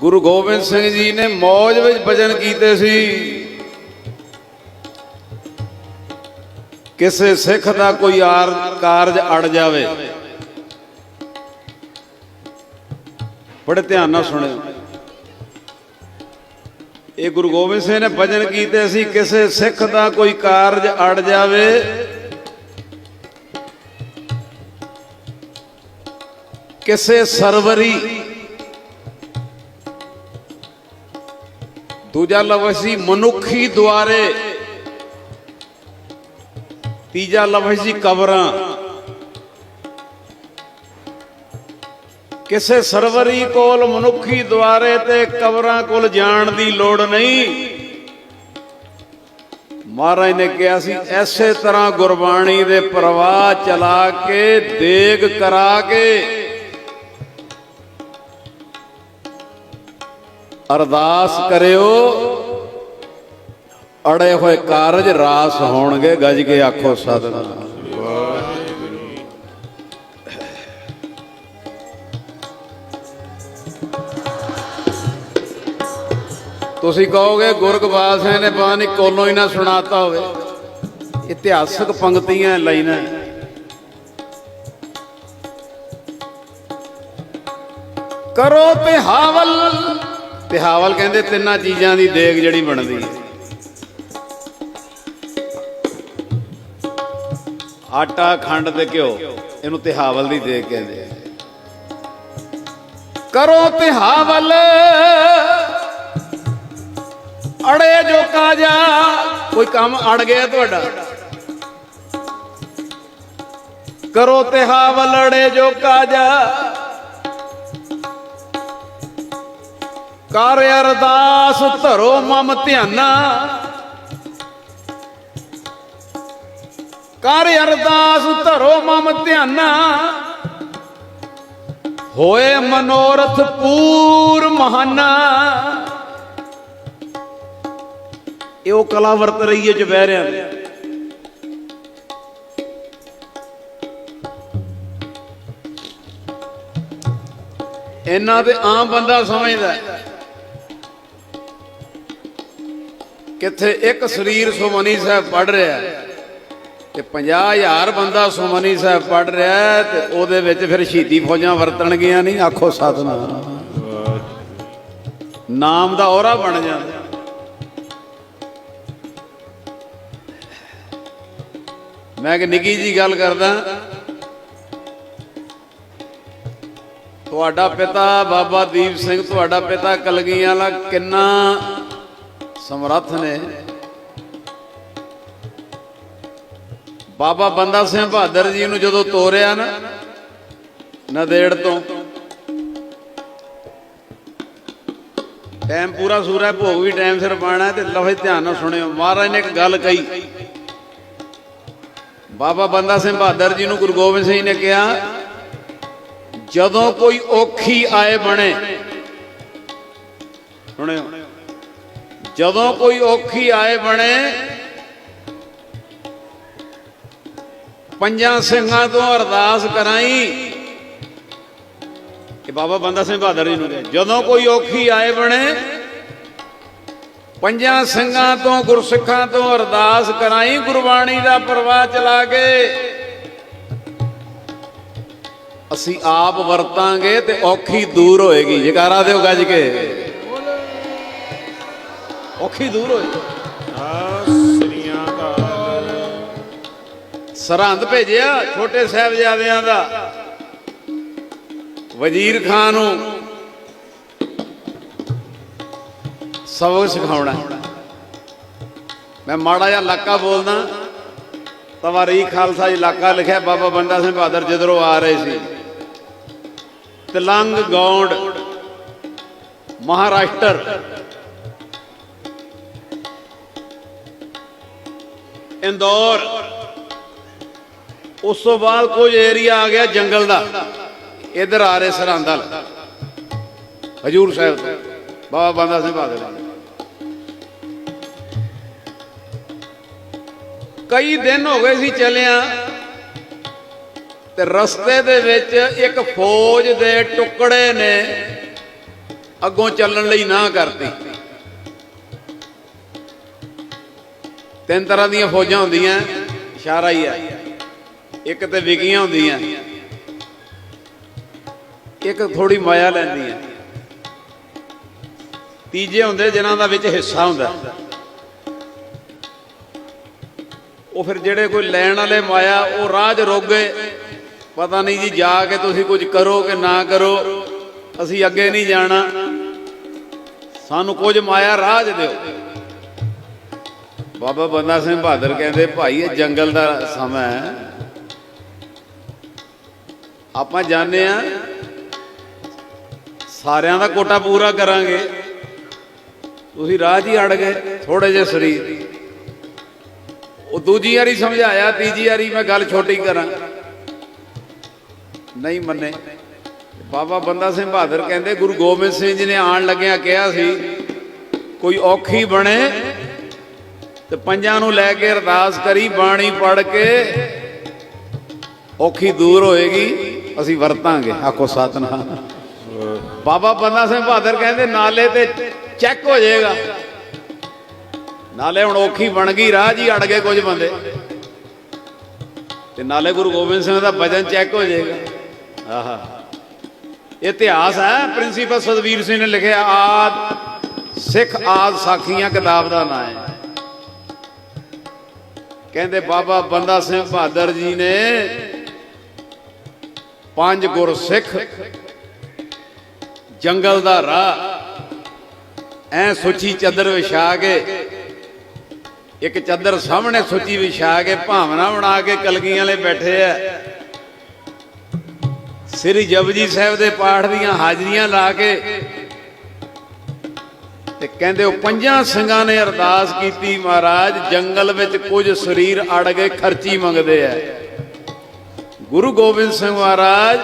ਗੁਰੂ ਗੋਬਿੰਦ ਸਿੰਘ ਜੀ ਨੇ ਮੌਜ ਵਿੱਚ ਭਜਨ ਕੀਤੇ ਸੀ। ਕਿਸੇ ਸਿੱਖ ਦਾ ਕੋਈ ਆਰ ਕਾਰਜ ਅੜ ਜਾਵੇ। ਬੜੇ ਧਿਆਨ ਨਾਲ ਸੁਣਿਓ। ਇਹ ਗੁਰੂ ਗੋਬਿੰਦ ਸਿੰਘ ਨੇ ਭਜਨ ਕੀਤੇ ਸੀ, ਕਿਸੇ ਸਿੱਖ ਦਾ ਕੋਈ ਕਾਰਜ ਅੜ ਜਾਵੇ। ਕਿਸੇ ਸਰਵਰੀ ਦੂਜਾ ਲਫ਼ਜ਼ ਸੀ ਮਨੁੱਖੀ ਦੁਆਰੇ। ਤੀਜਾ ਲਫ਼ਜ਼ ਸੀ ਕਬਰਾਂ। ਕਿਸੇ ਸਰਵਰੀ ਕੋਲ ਮਨੁੱਖੀ ਦੁਆਰੇ ਤੇ ਕਬਰਾਂ ਕੋਲ ਜਾਣ ਦੀ ਲੋੜ ਨਹੀਂ। ਮਹਾਰਾਜ ਨੇ ਕਿਹਾ ਸੀ, ਐਸੇ ਤਰ੍ਹਾਂ ਗੁਰਬਾਣੀ ਦੇ ਪ੍ਰਵਾਹ ਚਲਾ ਕੇ, ਦੇਗ ਕਰਾ ਕੇ ਅਰਦਾਸ ਕਰਿਓ। ਅੜੇ ਹੋਏ ਕਾਰਜ ਰਾਸ ਹੋਣਗੇ, ਗੱਜ ਕੇ ਆਖੋ ਸਤਿਨਾਮ। ਤੁਸੀਂ ਕਹੋਗੇ ਗੁਰਗਵਾਸ ਸਿੰਘ ਨੇ ਪਤਾ ਨਹੀਂ ਕੋਲੋਂ ਹੀ ਨਾ ਸੁਣਾਤਾ ਹੋਵੇ। ਇਤਿਹਾਸਕ ਪੰਕਤੀਆਂ ਲਾਈਨਾਂ ਕਰੋ ਤੇ ਹਾਵਲ ਪਿਹਾਵਲ ਪਿਹਾਵਲ ਕਹਿੰਦੇ ਤਿੰਨਾਂ ਚੀਜ਼ਾਂ ਦੀ ਦੇਗ ਜਿਹੜੀ ਬਣਦੀ ਹੈ। ਆਟਾ, ਖੰਡ ਤੇ ਘਿਓ, ਇਹਨੂੰ ਤਿਹਾਵਲ ਦੀ ਦੇਗ ਕਹਿੰਦੇ ਆ। ਕਰੋ ਤਿਹਾਵਲ, ਅੜੇ ਜੋ। ਕਾਜਾ ਕੋਈ ਕੰਮ ਅੜ ਗਿਆ ਤੁਹਾਡਾ? ਕਰੋ ਤਿਹਾਵਲ, ਅੜੇ ਜੋ। ਕਾਜਾ ਕਰ ਅਰਦਾਸ, ਧਰੋ ਮਮ ਧਿਆਨਾ। ਕਰ ਅਰਦਾਸ, ਧਰੋ ਮਮ ਧਿਆਨਾ। ਹੋਏ ਮਨੋਰਥ ਪੂਰ ਮਹਾਨਾ। ਇਹ ਉਹ ਕਲਾ ਵਰਤ ਰਹੀ ਹੈ ਚੁਪਹਿਰਿਆਂ ਦੀ। ਇਹਨਾਂ ਤੇ ਆਮ ਬੰਦਾ ਸਮਝਦਾ ਹੈ। ਕਿੱਥੇ ਇੱਕ ਸਰੀਰ ਸੁਮਨੀ ਸਾਹਿਬ ਪੜ ਰਿਹਾ ਹੈ ਤੇ 50000 ਬੰਦਾ ਸੁਮਨੀ ਸਾਹਿਬ ਪੜ ਰਿਹਾ ਤੇ ਉਹਦੇ ਵਿੱਚ ਫਿਰ ਸ਼ਹੀਦੀ ਫੌਜਾਂ ਵਰਤਣਗੀਆਂ ਨਹੀਂ, ਆਖੋ ਸਤਨਾਮ। ਨਾਮ ਦਾ ਔਰਾ ਬਣ ਜਾਂਦਾ। ਮੈਂ ਕਿ ਨਿੱਕੀ ਜੀ ਗੱਲ ਕਰਦਾ। ਤੁਹਾਡਾ ਪਿਤਾ ਬਾਬਾ ਦੀਪ ਸਿੰਘ, ਤੁਹਾਡਾ ਪਿਤਾ ਕਲਗੀਆਂ ਵਾਲਾ ਕਿੰਨਾ ਸਮਰੱਥ ਨੇ। ਬਾਬਾ ਬੰਦਾ ਸਿੰਘ ਬਹਾਦਰ ਜੀ ਨੂੰ ਜਦੋਂ ਤੋਰਿਆ ਨਾ, ਨਦੇੜ ਤੋਂ, ਟਾਈਮ ਪੂਰਾ ਸੂਰਾ ਭੋਗ ਵੀ ਟਾਈਮ ਸਿਰ ਪਾਣਾ ਤੇ ਲਫ਼ਜ਼ ਧਿਆਨ ਨਾਲ ਸੁਣਿਓ, ਮਹਾਰਾਜ ਨੇ ਇੱਕ ਗੱਲ ਕਹੀ। ਬਾਬਾ ਬੰਦਾ ਸਿੰਘ ਬਹਾਦਰ ਜੀ ਨੂੰ ਗੁਰੂ ਗੋਬਿੰਦ ਸਿੰਘ ਨੇ ਕਿਹਾ, ਜਦੋਂ ਕੋਈ ਔਖੀ ਆਏ ਬਣੇ, ਸੁਣਿਓ ਜਦੋਂ ਕੋਈ ਔਖੀ ਆਏ ਬਣੇ ਪੰਜਾਂ ਸਿੰਘਾਂ ਤੋਂ ਅਰਦਾਸ ਕਰਾਈ ਕਿ ਬਾਬਾ ਬੰਦਾ ਸਿੰਘ ਬਹਾਦਰ ਜੀ ਨੂੰ ਕਿਹਾ, ਜਦੋਂ ਕੋਈ ਔਖੀ ਆਏ ਬਣੇ ਪੰਜਾਂ ਸਿੰਘਾਂ ਤੋਂ ਗੁਰਸਿੱਖਾਂ ਤੋਂ ਅਰਦਾਸ ਕਰਾਈ ਗੁਰਬਾਣੀ ਦਾ ਪ੍ਰਵਾਹ ਚਲਾ ਕੇ ਅਸੀਂ ਆਪ ਵਰਤਾਂਗੇ ਤੇ ਔਖੀ ਦੂਰ ਹੋਏਗੀ। ਜਕਾਰਾ ਦਿਓ ਗੱਜ ਕੇ। ਔਖੀ ਦੂਰ ਹੋਏਗੀ ਸ੍ਰੀਆਂ ਅਕਾਲ ਸਰਹੰਦ ਭੇਜਿਆ ਛੋਟੇ ਸਾਹਿਬਜ਼ਾਦਿਆਂ ਦਾ। ਵਜ਼ੀਰ ਖਾਨ ਨੂੰ ਸਬਕ ਸਿਖਾਉਣਾ। ਮੈਂ ਮਾੜਾ ਜਿਹਾ ਇਲਾਕਾ ਬੋਲਦਾ ਤਵਾਰੀ ਖਾਲਸਾ ਇਲਾਕਾ ਲਿਖਿਆ, ਬਾਬਾ ਬੰਦਾ ਸਿੰਘ ਬਹਾਦਰ ਜਿੱਧਰੋਂ ਆ ਰਹੇ ਸੀ। ਤਲੰਗ ਗੌਂਡ, ਮਹਾਰਾਸ਼ਟਰ ਇੰਦੌਰ। ਉਸ ਤੋਂ ਬਾਅਦ ਕੋਈ ਏਰੀਆ ਆ ਗਿਆ ਜੰਗਲ ਦਾ। ਇਧਰ ਆ ਰਹੇ ਸਰਹੰਦ ਹਜੂਰ ਸਾਹਿਬ, ਬਾਬਾ ਬੰਦਾ ਸਿੰਘ ਬਹਾਦਰ। ਕਈ ਦਿਨ ਹੋ ਗਏ ਸੀ ਚੱਲਿਆ ਤੇ ਰਸਤੇ ਦੇ ਵਿੱਚ ਇੱਕ ਫੌਜ ਦੇ ਟੁਕੜੇ ਨੇ ਅੱਗੋਂ ਚੱਲਣ ਲਈ ਨਾ ਕਰਤੀ। ਤਿੰਨ ਤਰ੍ਹਾਂ ਦੀਆਂ ਫੌਜਾਂ ਹੁੰਦੀਆਂ, ਇਸ਼ਾਰਾ ਹੀ ਹੈ ਇੱਕ ਤੇ ਵਿਕੀਆਂ ਹੁੰਦੀਆਂ, ਇੱਕ ਥੋੜੀ ਮਾਇਆ ਲੈਂਦੀਆਂ। ਤੀਜੇ ਹੁੰਦੇ ਜਿਨ੍ਹਾਂ ਦਾ ਵਿੱਚ ਹਿੱਸਾ ਹੁੰਦਾ। ਉਹ ਫਿਰ ਜਿਹੜੇ ਕੋਈ ਲੈਣ ਵਾਲੇ ਮਾਇਆ, ਉਹ ਰਾਹ 'ਚ ਰੁਕ ਗਏ। ਪਤਾ ਨਹੀਂ ਜੀ ਜਾ ਕੇ ਤੁਸੀਂ ਕੁਝ ਕਰੋ ਕਿ ਨਾ ਕਰੋ। ਅਸੀਂ ਅੱਗੇ ਨਹੀਂ ਜਾਣਾ। ਸਾਨੂੰ ਕੁਝ ਮਾਇਆ ਰਾਹ 'ਚ ਦਿਓ। ਬਾਬਾ ਬੰਦਾ ਸਿੰਘ ਬਹਾਦਰ ਕਹਿੰਦੇ, ਭਾਈ, ਇਹ ਜੰਗਲ ਦਾ ਸਮਾਂ ਹੈ। ਆਪਾਂ ਜਾਣਦੇ ਆ, ਸਾਰਿਆਂ ਦਾ ਕੋਟਾ ਪੂਰਾ ਕਰਾਂਗੇ। ਤੁਸੀਂ ਰਾਹ ਜੀ ਅੜ ਗਏ ਥੋੜੇ ਜਿਹੇ ਸਰੀਰ। ਉਹ ਦੂਜੀ ਵਾਰੀ ਸਮਝਾਇਆ, ਤੀਜੀ ਵਾਰੀ ਮੈਂ ਗੱਲ ਛੋਟੀ ਕਰਾਂ। ਨਹੀਂ ਮੰਨੇ। ਬਾਬਾ ਬੰਦਾ ਸਿੰਘ ਬਹਾਦਰ ਕਹਿੰਦੇ, ਗੁਰੂ ਗੋਬਿੰਦ ਸਿੰਘ ਜੀ ਨੇ ਆਣ ਲੱਗਿਆ ਕਿਹਾ ਸੀ, ਕੋਈ ਔਖੀ ਬਣੇ ਤੇ ਪੰਜਾਂ ਨੂੰ ਲੈ ਕੇ ਅਰਦਾਸ ਕਰੀ, ਬਾਣੀ ਪੜ ਕੇ ਔਖੀ ਦੂਰ ਹੋਏਗੀ, ਅਸੀਂ ਵਰਤਾਂਗੇ। ਆਖੋ ਸਤਨਾਮ। ਬਾਬਾ ਬੰਦਾ ਸਿੰਘ ਬਹਾਦਰ ਕਹਿੰਦੇ, ਨਾਲੇ ਤੇ ਚੈੱਕ ਹੋ ਜਾਏਗਾ। ਨਾਲੇ ਹੁਣ ਔਖੀ ਬਣ ਗਈ, ਰਾਹ ਜੀ ਅੜ ਗਏ ਕੁਝ ਬੰਦੇ। ਤੇ ਨਾਲੇ ਗੁਰੂ ਗੋਬਿੰਦ ਸਿੰਘ ਦਾ ਵਜਨ ਚੈੱਕ ਹੋ ਜਾਏਗਾ। ਆਹਾ। ਇਤਿਹਾਸ ਹੈ, ਪ੍ਰਿੰਸੀਪਲ ਸਤਵੀਰ ਸਿੰਘ ਨੇ ਲਿਖਿਆ, ਆਦ ਸਿੱਖ ਆਦ ਸਾਖੀਆਂ ਕਿਤਾਬ ਦਾ ਨਾਮ ਹੈ। ਕਹਿੰਦੇ ਬਾਬਾ ਬੰਦਾ ਸਿੰਘ ਬਹਾਦਰ ਜੀ ਨੇ ਪੰਜ ਗੁਰ ਸਿੱਖ ਜੰਗਲ ਦਾ ਰਾਹ ਐ ਸੁੱਚੀ ਚਾਦਰ ਵਿਛਾ ਕੇ, ਇੱਕ ਚਾਦਰ ਸਾਹਮਣੇ ਸੁੱਚੀ ਵਿਛਾ ਕੇ ਭਾਵਨਾ ਬਣਾ ਕੇ ਕਲਗੀਆਂ ਵਾਲੇ ਬੈਠੇ ਆ। ਸ੍ਰੀ ਜਪਜੀ ਸਾਹਿਬ ਦੇ ਪਾਠ ਦੀਆਂ ਹਾਜ਼ਰੀਆਂ ਲਾ ਕੇ ਤੇ ਕਹਿੰਦੇ ਉਹ ਪੰਜਾਂ ਸਿੰਘਾਂ ਨੇ ਅਰਦਾਸ ਕੀਤੀ ਮਹਾਰਾਜ, ਜੰਗਲ ਵਿੱਚ ਕੁਝ ਸਰੀਰ ਅੜ ਗਏ ਖਰਚੀ ਮੰਗਦੇ ਆ। ਗੁਰੂ ਗੋਬਿੰਦ ਸਿੰਘ ਮਹਾਰਾਜ,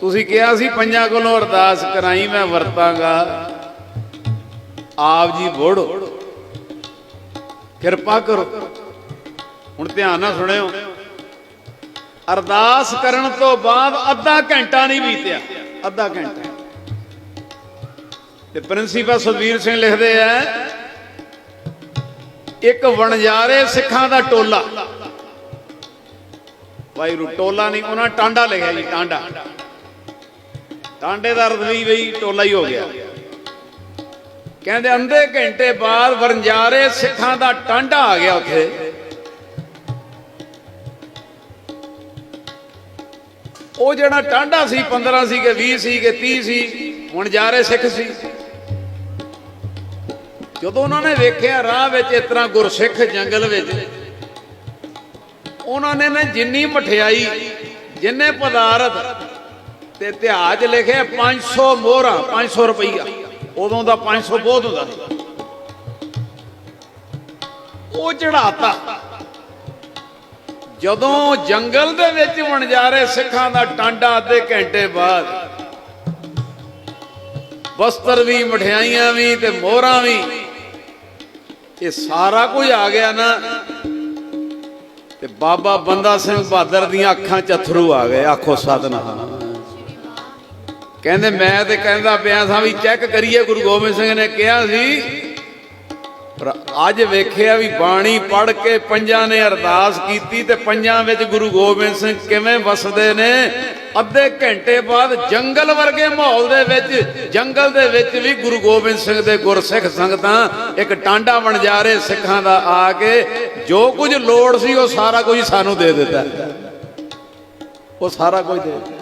ਤੁਸੀਂ ਕਿਹਾ ਸੀ ਪੰਜਾਂ ਕੋਲੋਂ ਅਰਦਾਸ ਕਰਾਈ, ਮੈਂ ਵਰਤਾਂਗਾ। ਆਪ ਜੀ ਬੋੜੋ। ਕਿਰਪਾ ਕਰੋ। ਹੁਣ ਧਿਆਨ ਨਾਲ ਸੁਣਿਓ। ਅਰਦਾਸ ਕਰਨ ਤੋਂ ਬਾਅਦ ਅੱਧਾ ਘੰਟਾ ਨਹੀਂ ਬੀਤਿਆ। ਅੱਧਾ ਘੰਟਾ। ਤੇ ਪ੍ਰਿੰਸੀਪਲ ਸੁਖਵੀਰ ਸਿੰਘ ਲਿਖਦੇ ਆ, ਇੱਕ ਵਣਜਾਰੇ ਸਿੱਖਾਂ ਦਾ ਟੋਲਾ। ਭਾਈ ਰੂ, ਟੋਲਾ ਨਹੀਂ, ਉਹਨਾਂ ਟਾਂਡਾ ਲਿਖਿਆ ਜੀ, ਟਾਂਡਾ। ਟਾਂਡੇ ਦਾ ਅਰਥ ਵੀ ਬਈ ਟੋਲਾ ਹੀ ਹੋ ਗਿਆ। ਕਹਿੰਦੇ ਅੰਧੇ ਘੰਟੇ ਬਾਅਦ ਵਣਜਾਰੇ ਸਿੱਖਾਂ ਦਾ ਟਾਂਡਾ ਆ ਗਿਆ ਉੱਥੇ। ਉਹ ਜਿਹੜਾ ਟਾਂਡਾ ਸੀ 15 ਸੀ ਕਿ 20 ਸੀ ਕਿ 30 ਸੀ ਹੁਣ ਜਾ ਰਹੇ ਸਿੱਖ ਸੀ। ਜਦੋਂ ਉਹਨਾਂ ਨੇ ਵੇਖਿਆ ਰਾਹ ਵਿੱਚ ਇਸ ਤਰ੍ਹਾਂ ਗੁਰਸਿੱਖ ਜੰਗਲ ਵਿੱਚ, ਉਹਨਾਂ ਨੇ ਨਾ ਜਿੰਨੀ ਮਠਿਆਈ, ਜਿੰਨੇ ਪਦਾਰਥ ਤੇ ਇਤਿਹਾਸ 'ਚ ਲਿਖਿਆ 500 ਮੋਹਰਾਂ 500 ਰੁਪਈਆ। ਉਦੋਂ ਦਾ 500 ਬਹੁਤ ਹੁੰਦਾ ਸੀ। ਉਹ ਚੜਾਤਾ ਜਦੋਂ ਜੰਗਲ ਦੇ ਵਿੱਚ ਵਣਜਾਰੇ ਸਿੱਖਾਂ ਦਾ ਟਾਂਡਾ ਅੱਧੇ ਘੰਟੇ ਬਾਅਦ ਵਸਤਰ ਵੀ, ਮਠਿਆਈਆਂ ਵੀ ਤੇ ਮੋਹਰਾਂ ਵੀ ਇਹ ਸਾਰਾ ਕੁਝ ਆ ਗਿਆ ਨਾ, ਤੇ ਬਾਬਾ ਬੰਦਾ ਸਿੰਘ ਬਹਾਦਰ ਦੀਆਂ ਅੱਖਾਂ 'ਚ ਅਥਰੂ ਆ ਗਏ, ਆਖੋ ਸਤਨਾਮ। ਕਹਿੰਦੇ ਮੈਂ ਤੇ ਕਹਿੰਦਾ ਪਿਆ ਸਾਂ ਵੀ ਚੈੱਕ ਕਰੀਏ, ਗੁਰੂ ਗੋਬਿੰਦ ਸਿੰਘ ਨੇ ਕਿਹਾ ਸੀ ਪਰ ਅੱਜ ਵੇਖਿਆ ਵੀ ਬਾਣੀ ਪੜ ਕੇ ਪੰਜਾਂ ਨੇ ਅਰਦਾਸ ਕੀਤੀ ਤੇ ਪੰਜਾਂ ਵਿੱਚ ਗੁਰੂ ਗੋਬਿੰਦ ਸਿੰਘ ਕਿਵੇਂ ਵਸਦੇ ਨੇ? ਅੱਧੇ ਘੰਟੇ ਬਾਅਦ ਜੰਗਲ ਵਰਗੇ ਮਾਹੌਲ ਦੇ ਵਿੱਚ, ਜੰਗਲ ਦੇ ਵਿੱਚ ਵੀ ਗੁਰੂ ਗੋਬਿੰਦ ਸਿੰਘ ਦੇ ਗੁਰਸਿੱਖ ਸੰਗਤਾਂ ਇੱਕ ਟਾਂਡਾ ਬਣ ਜਾ ਰਹੇ ਸਿੱਖਾਂ ਦਾ ਆ ਕੇ ਜੋ ਕੁਝ ਲੋੜ ਸੀ ਉਹ ਸਾਰਾ ਕੁਝ ਸਾਨੂੰ ਦੇ ਦਿੱਤਾ। ਉਹ ਸਾਰਾ ਕੁਝ ਦੇ ਦਿੱਤਾ।